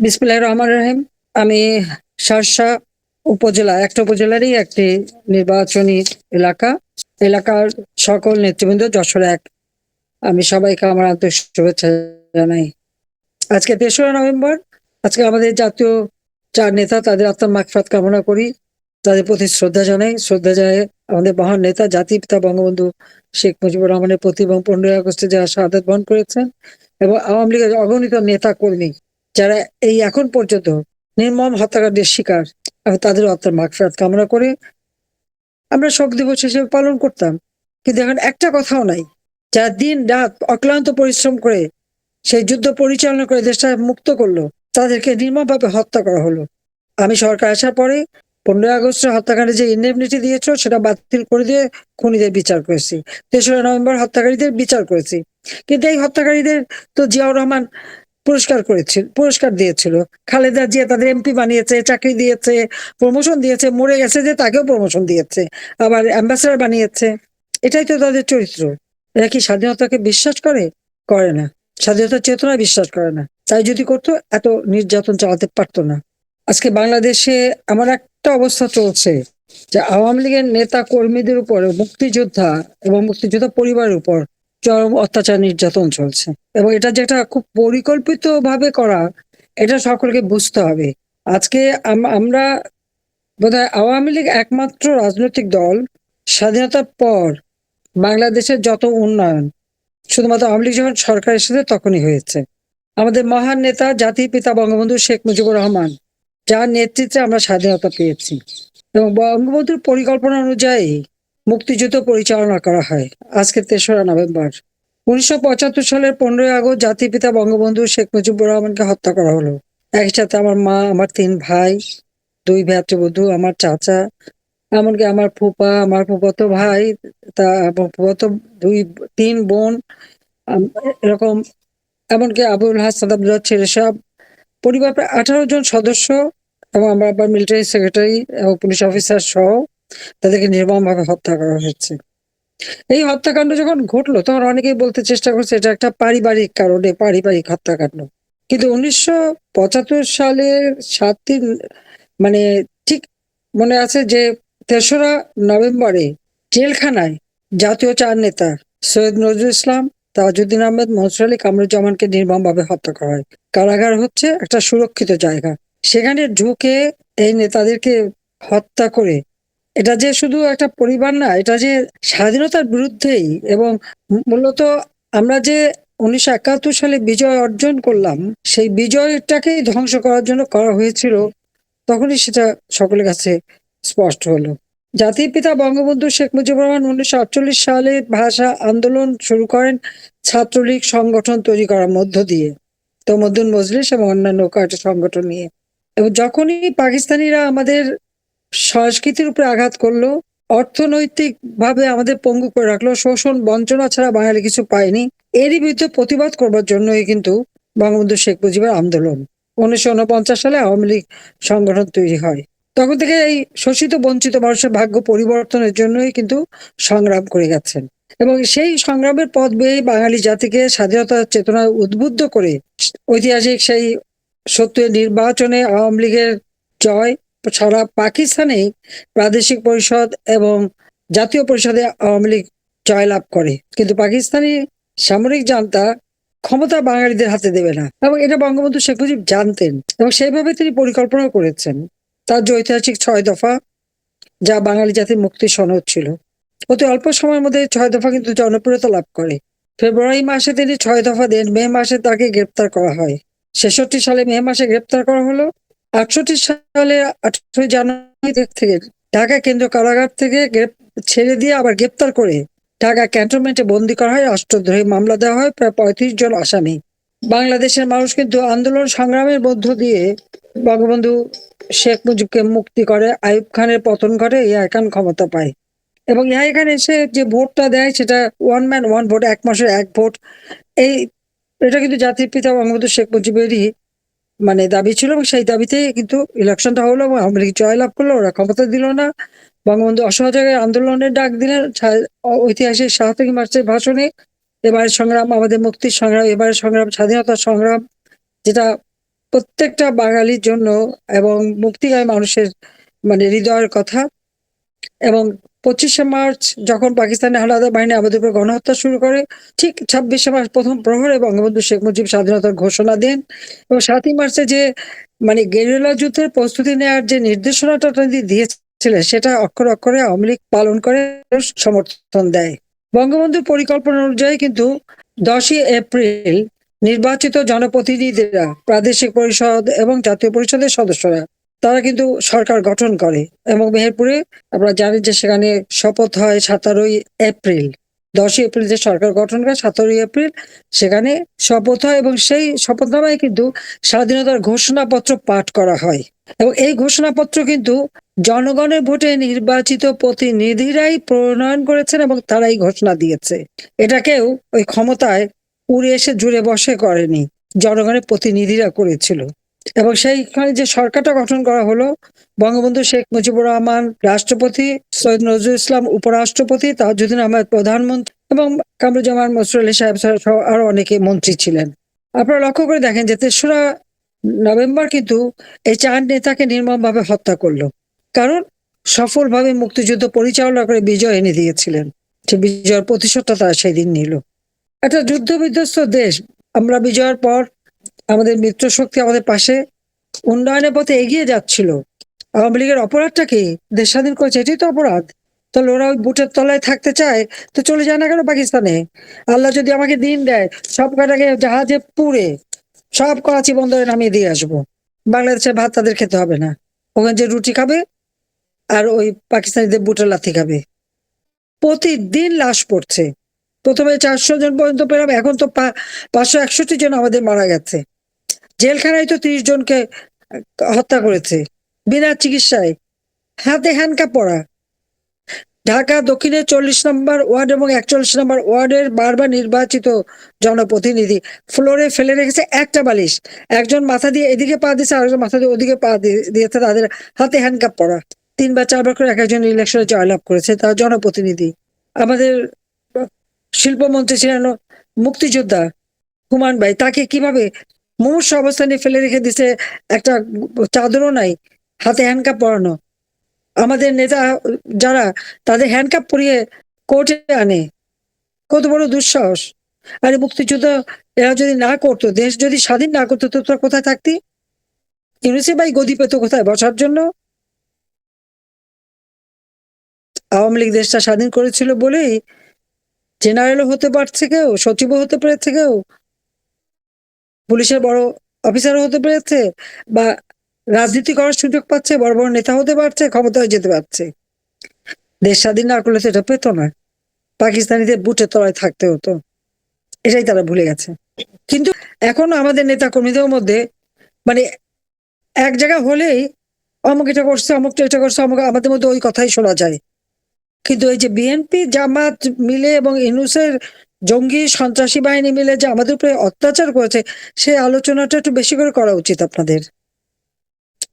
বিসমিল্লাহ রহমান রহিম। আমি শার্শা উপজেলা, একটা উপজেলারই একটি নির্বাচনী এলাকা। এলাকার সকল নেতৃবৃন্দ, যশোর এক। আমি সবাইকে আমার আন্তরিক শুভেচ্ছা জানাই। আজকে তেসরা নভেম্বর, আজকে আমাদের জাতীয় চার নেতা, তাদের আত্মার মাকফাত কামনা করি। তাদের প্রতি শ্রদ্ধা জানাই। শ্রদ্ধা জানাই আমাদের মহান নেতা জাতির পিতা, বঙ্গবন্ধু শেখ মুজিবুর রহমানের প্রতি এবং পনেরোই আগস্টে যারা শাহাদাত বহন করেছেন এবং আওয়ামী লীগের অগণিত নেতা কর্মী যারা এই এখন পর্যন্ত নির্মম হত্যাকাণ্ডের শিকার আমি তাদের আত্মার মাগফিরাত কামনা করে আমরা শোক দিবস হিসেবে পালন করতাম। কিন্তু এখন একটা কথাও নাই। যারা দিন রাত অক্লান্ত পরিশ্রম করে সেই যুদ্ধ পরিচালনা করে দেশটা মুক্ত করল, তাদেরকে নির্মমভাবে হত্যা করা হলো। আমি সরকার আসার পরে পনেরোই আগস্টের হত্যাকাণ্ডে যে ইন্ডেমনিটি দিয়েছ সেটা বাতিল করে দিয়ে খুনিদের বিচার করেছি। তেসরা নভেম্বর হত্যাকারীদের বিচার করেছি। কিন্তু এই হত্যাকারীদের তো জিয়াউর রহমান পুরস্কার করেছিল, পুরস্কার দিয়েছিল। খালেদা জিয়া তাদের এমপি বানিয়েছে, চাকরি দিয়েছে প্রমোশন দিয়েছে, মরে গেছে যে তাকেও প্রমোশন দিয়েছে, আবার অ্যাম্বাসেডার বানিয়েছে। এটাই তো তাদের চরিত্র। এরা কি স্বাধীনতাকে বিশ্বাস করে? করে না। স্বাধীনতার চেতনা বিশ্বাস করে না। তাই যদি করতো, এত নির্যাতন চালাতে পারতো না। আজকে বাংলাদেশে আমার একটা অবস্থা চলছে যে আওয়ামী লীগের নেতা কর্মীদের উপর, মুক্তিযোদ্ধা এবং মুক্তিযোদ্ধা পরিবারের উপর চরম অত্যাচার নির্যাতন চলছে। এবং এটা যেটা খুব পরিকল্পিত ভাবে করা, এটা সকলকে বুঝতে হবে। আজকে আম- আমরা বোধহয় আওয়ামী লীগ একমাত্র রাজনৈতিক দল, স্বাধীনতার পর বাংলাদেশের যত উন্নয়ন, শুধুমাত্র আওয়ামী লীগ যখন সরকার এসেছে তখনই হয়েছে। আমাদের মহান নেতা, জাতির পিতা বঙ্গবন্ধু শেখ মুজিবুর রহমান, যার নেতৃত্বে আমরা স্বাধীনতা পেয়েছি। এবং বঙ্গবন্ধুর পরিকল্পনা অনুযায়ী মুক্তিযুদ্ধ পরিচালনা করা হয়। আজকে তেসরা নভেম্বর। উনিশশো পঁচাত্তর সালের পনেরোই আগস্ট জাতির পিতা বঙ্গবন্ধু শেখ মুজিবুর রহমানকে হত্যা করা হলো। একই সাথে আমার মা, আমার তিন ভাই, দুই ভ্রাতৃবধূ আমার চাচা, এমনকি আমার ফুপা, আমার ফুফাতো ভাই, তা ফুফাতো দুই, তিন বোন এরকম, এমনকি আবুল হাসান আব্দুল্লাহ ছেলে সব। পরিবার প্রায় আঠারো জন সদস্য এবং আমার আবার মিলিটারি সেক্রেটারি এবং পুলিশ অফিসার সহ তাদেরকে নির্মমভাবে হত্যা করা হয়েছে। এই হত্যাকাণ্ড যখন ঘটলো, তখন অনেকেই বলতে চেষ্টা করছে, এটা একটা পারিবারিক কারণে পারিবারিক হত্যাকাণ্ড। কিন্তু উনিশশো পঁচাত্তর সালের সাতই মানে ঠিক মনে আছে যে তেসরা নভেম্বরে জেলখানায় জাতীয় চার নেতা সৈয়দ নজরুল ইসলাম, তাজউদ্দিন আহমেদ, মনসুর আলী কামরুজ্জামানকে নির্মমভাবে হত্যা করা হয়। কারাগার হচ্ছে একটা সুরক্ষিত জায়গা। সেখানে ঢুকে এই নেতাদেরকে হত্যা করে এটা যে শুধু একটা পরিবার না, এটা যে স্বাধীনতার বিরুদ্ধেই এবং মূলত আমরা যে উনিশশো একাত্তর সালে বিজয় অর্জন করলাম, সেই বিজয়টাকেই ধ্বংস করার জন্য করা হয়েছিল, তখনই সেটা সকলের কাছে স্পষ্ট হলো। জাতির পিতা বঙ্গবন্ধু শেখ মুজিবুর রহমান উনিশশো আটচল্লিশ সালে ভাষা আন্দোলন শুরু করেন ছাত্রলীগ সংগঠন তৈরি করার মধ্য দিয়ে, তমদ্দুন মজলিস এবং অন্যান্য কয়েকটি সংগঠন নিয়ে। এবং যখনই পাকিস্তানিরা আমাদের সংস্কৃতির উপরে আঘাত করল অর্থনৈতিক ভাবে আমাদের পঙ্গু করে রাখল, শোষণ, বঞ্চনা ছাড়া বাঙালি কিছু পায়নি। এরই বিরুদ্ধে প্রতিবাদ করবার জন্যই কিন্তু বঙ্গবন্ধু শেখ মুজিবের আন্দোলন। উনিশশো উনপঞ্চাশ সালে আওয়ামী লীগ সংগঠন তৈরি হয়। তখন থেকে এই শোষিত, বঞ্চিত মানুষের ভাগ্য পরিবর্তনের জন্যই কিন্তু সংগ্রাম করে গেছেন। এবং সেই সংগ্রামের পথ বেয়ে বাঙালি জাতিকে স্বাধীনতার চেতনায় উদ্বুদ্ধ করে ঐতিহাসিক সেই সত্যের নির্বাচনে আওয়ামী লীগের জয় সারা পাকিস্তানে প্রাদেশিক পরিষদ এবং জাতীয় পরিষদে আওয়ামী লীগ জয়লাভ করে। কিন্তু পাকিস্তানি সামরিক জান্তা ক্ষমতা বাঙালিদের হাতে দেবে না। এবং এটা বঙ্গবন্ধু শেখ মুজিব জানতেন এবং সেইভাবে তিনি পরিকল্পনা করেছেন। তার যে ঐতিহাসিক ছয় দফা, যা বাঙালি জাতির মুক্তি সনদ ছিল, অতি অল্প সময়ের মধ্যে ছয় দফা কিন্তু জনপ্রিয়তা লাভ করে। ফেব্রুয়ারি মাসে তিনি ছয় দফা দেন। মে মাসে তাকে গ্রেপ্তার করা হয়। ছেষট্টি সালে মে মাসে গ্রেপ্তার করা হলো। আটষট্টি সালে আঠারোই জানুয়ারি থেকে ঢাকা কেন্দ্রীয় কারাগার থেকে ছেড়ে দিয়ে আবার গ্রেপ্তার করে ঢাকা ক্যান্টনমেন্টে বন্দী করা হয় অষ্টদ্রোহী মামলা দেওয়া হয়, প্রায় পঁয়ত্রিশ জন আসামি। বাংলাদেশের মানুষ কিন্তু আন্দোলন সংগ্রামের মধ্য দিয়ে বঙ্গবন্ধু শেখ মুজিবকে মুক্তি করে, আইয়ুব খানের পতন ঘটে, ইয়া খান ক্ষমতা পায়। এবং ইহা এখানে এসে যে ভোটটা দেয় সেটা ওয়ান ম্যান ওয়ান ভোট এক মাসের এক ভোট এই এটা কিন্তু জাতির পিতা বঙ্গবন্ধু শেখ মুজিবেরই মানে দাবি ছিল এবং সেই দাবিতেই কিন্তু ইলেকশনটা হলো এবং আওয়ামী লীগ জয়লাভ করল, ওরা ক্ষমতা দিল না। বঙ্গবন্ধু অসহযোগে আন্দোলনের ডাক দিলেন ঐতিহাসিক সাহতী মার্চের ভাষণে। এবারের সংগ্রাম, আমাদের মুক্তির সংগ্রাম এবারের সংগ্রাম স্বাধীনতার সংগ্রাম, যেটা প্রত্যেকটা বাঙালির জন্য এবং মুক্তিগামী মানুষের মানে হৃদয়ের কথা। এবং পঁচিশে মার্চ যখন পাকিস্তানের আলাদা বাহিনী আমাদের উপর গণহত্যা শুরু করে, ঠিক ছাব্বিশে মার্চ প্রথম প্রহরে বঙ্গবন্ধু শেখ মুজিব স্বাধীনতার ঘোষণা দেন এবং সাতই মার্চে যে মানে গেরিলা যুদ্ধের প্রস্তুতি নেওয়ার যে নির্দেশনাটা তিনি দিয়েছিলেন, সেটা অক্ষরে অক্ষরে আওয়ামী লীগ পালন করে সমর্থন দেয়। বঙ্গবন্ধুর পরিকল্পনা অনুযায়ী কিন্তু দশই এপ্রিল নির্বাচিত জনপ্রতিনিধিরা, প্রাদেশিক পরিষদ এবং জাতীয় পরিষদের সদস্যরা তারা কিন্তু সরকার গঠন করে এবং মেহেরপুরে আমরা জানি যে সেখানে শপথ হয় সতেরোই এপ্রিল, দশই এপ্রিল যে সরকার গঠন করে সতেরোই এপ্রিল, সেখানে শপথ হয় এবং সেই শপথনামায় কিন্তু স্বাধীনতার ঘোষণাপত্র পাঠ করা হয়। এবং এই ঘোষণাপত্র কিন্তু জনগণের ভোটে নির্বাচিত প্রতিনিধিরাই প্রণয়ন করেছেন এবং তারাই ঘোষণা দিয়েছে। এটাকেও ওই ক্ষমতায় উড়ে এসে জুড়ে বসে করেনি, জনগণের প্রতিনিধিরা করেছিল। এবং সেইখানে যে সরকারটা গঠন করা হলো, বঙ্গবন্ধু শেখ মুজিবুর রহমান, রাষ্ট্রপতি সৈয়দ নজরুল ইসলাম, উপরাষ্ট্রপতি তাজুদ্দিন আহমেদ, প্রধানমন্ত্রী এবং কামরুজ্জামান মসরুল আলী সাহেব সহ আরও অনেকে মন্ত্রী ছিলেন। আপনারা লক্ষ্য করে দেখেন যে তেসরা নভেম্বর কিন্তু এই চার নেতাকে নির্মমভাবে হত্যা করল। কারণ সফলভাবে মুক্তিযুদ্ধ পরিচালনা করে বিজয় এনে দিয়েছিলেন। সে বিজয়ের প্রতিশোধটা তারা সেই দিন নিল। একটা যুদ্ধ বিধ্বস্ত দেশ। আমরা বিজয়ের পর আমাদের মিত্র শক্তি আমাদের পাশে উন্নয়নের পথে এগিয়ে যাচ্ছিল। আওয়ামী লীগের অপরাধটা কি দেশ স্বাধীন করেছে, এটাই তো অপরাধ। তাহলে ওরা ওই বুটের তলায় থাকতে চায়, তো চলে যায় না কেন পাকিস্তানে? আল্লাহ যদি আমাকে দিন দেয় সব কটাকে জাহাজে পুড়ে সব করাচি বন্দরে নামিয়ে দিয়ে আসব। বাংলাদেশের ভাত তাদের খেতে হবে না। ওখানে যে রুটি খাবে, আর ওই পাকিস্তানিদের বুটের লাথি খাবে। প্রতিদিন লাশ পড়ছে। প্রথমে চারশো জন পর্যন্ত পেলাম এখন তো পাঁচশো একষট্টি জন আমাদের মারা গেছে। জেলখানায় তো তিরিশ জনকে হত্যা করেছে, বিনা চিকিৎসায়। হাতে হ্যান্ডকাপ পরা। ঢাকা দক্ষিণের চল্লিশ নম্বর ওয়ার্ড এবং একচল্লিশ নম্বর ওয়ার্ডের বারবার নির্বাচিত জনপ্রতিনিধি ফ্লোরে ফেলে রেখেছে একটা বালিশ। একজন মাথা দিয়ে এদিকে পা দিয়েছে, আরেকজন মাথা দিয়ে ওদিকে পা দিয়ে- দিয়েছে তাদের হাতে হ্যান্ডকাপ পরা। তিনবার, চারবার করে এক একজন ইলেকশনে জয়লাভ করেছে তার জনপ্রতিনিধি। আমাদের শিল্পমন্ত্রী ছিলেন মুক্তিযোদ্ধা হুমান ভাই, তাকে কীভাবে মুমূর্ষ অবস্থানে ফেলে রেখে দিছে একটা চাদরও নাই, হাতে হ্যান্ডকাপ পরানো। আমাদের নেতা যারা, তাদের হ্যান্ডকাপ পরিয়ে কোর্টে আনে। কত বড় দুঃসাহস। আরে মুক্তিযুদ্ধ এরা যদি না করতো, দেশ যদি স্বাধীন না করতো, তো তোরা কোথায় থাকতি? ইউনিসে ভাই গদি পেত কোথায় বসার জন্য? আওয়ামী লীগ দেশটা স্বাধীন করেছিল বলেই জেনারেলও হতে পারছে কেউ, সচিবও হতে পেরেছে কেউ। পুলিশের বড় অফিসারও হতে পেরেছে বা রাজনীতি করার সুযোগ পাচ্ছে, বড় বড় নেতা হতে পারছে, ক্ষমতায় যেতে পারছে। দেশ স্বাধীন না করলে সেটা পেতো না। পাকিস্তানিদের বুটের তলায় থাকতে হতো। এটাই তারা ভুলে গেছে। কিন্তু এখন আমাদের নেতা কর্মীদের মধ্যে মানে এক জায়গা হলেই অমুক এটা করছে, অমুক এটা করছে, অমুক আমাদের মধ্যে ওই কথাই শোনা যায়। কিন্তু এই যে বিএনপি, জামাত মিলে এবং ইনুসের জঙ্গি সন্ত্রাসী বাহিনী মিলে যে আমাদের উপরে অত্যাচার করেছে, সেই আলোচনাটা একটু বেশি করে করা উচিত আপনাদের।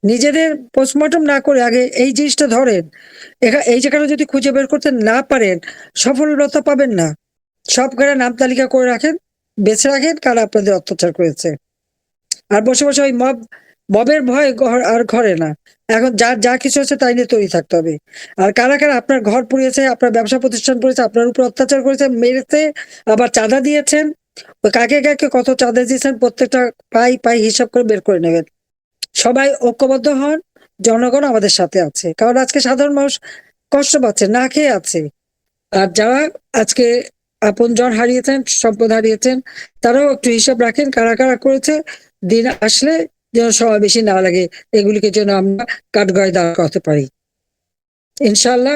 নিজেদের পোস্টমর্টম না করে আগে এই জিনিসটা ধরেন। এই জায়গাটা যদি খুঁজে বের করতে না পারেন, সফলতা পাবেন না। সব কারা নাম তালিকা করে রাখেন, বেছে রাখেন কারা আপনাদের অত্যাচার করেছে। আর বসে বসে ওই মব মবের ভয় ঘর আর ঘরে না। এখন যা যা কিছু হচ্ছে তাই নিয়ে তৈরি থাকতে হবে। আর কারা কারা আপনার ঘর পুড়িয়েছে, আপনার ব্যবসা প্রতিষ্ঠান পুড়িয়েছে আপনার উপর অত্যাচার করেছে, মেরেছে, আবার চাঁদা দিয়েছেন কাকে কাকে কত চাঁদা দিয়েছেন, প্রত্যেকটা পাই পাই হিসাব করে বের করে নেবেন। সবাই ঐক্যবদ্ধ হন, জনগণ আমাদের সাথে আছে। কারণ আজকে সাধারণ মানুষ কষ্ট পাচ্ছে, না খেয়ে আছে। আর যারা আজকে আপন জন হারিয়েছেন, সম্পদ হারিয়েছেন, তারাও একটু হিসাব রাখেন, কারা কারা করেছে, দিন আসলে যেন সময় বেশি না লাগে, এগুলিকে যেন আমরা কাঠগড়ায় দাঁড় করতে পারি। ইনশাল্লাহ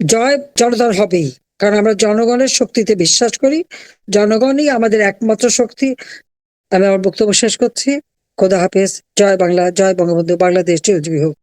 জয় জনতার হবেই, কারণ আমরা জনগণের শক্তিতে বিশ্বাস করি। জনগণই আমাদের একমাত্র শক্তি। আমি আমার বক্তব্য শেষ করছি। খোদা হাফেজ। জয় বাংলা, জয় বঙ্গবন্ধু। বাংলাদেশ চিরজীবী হোক।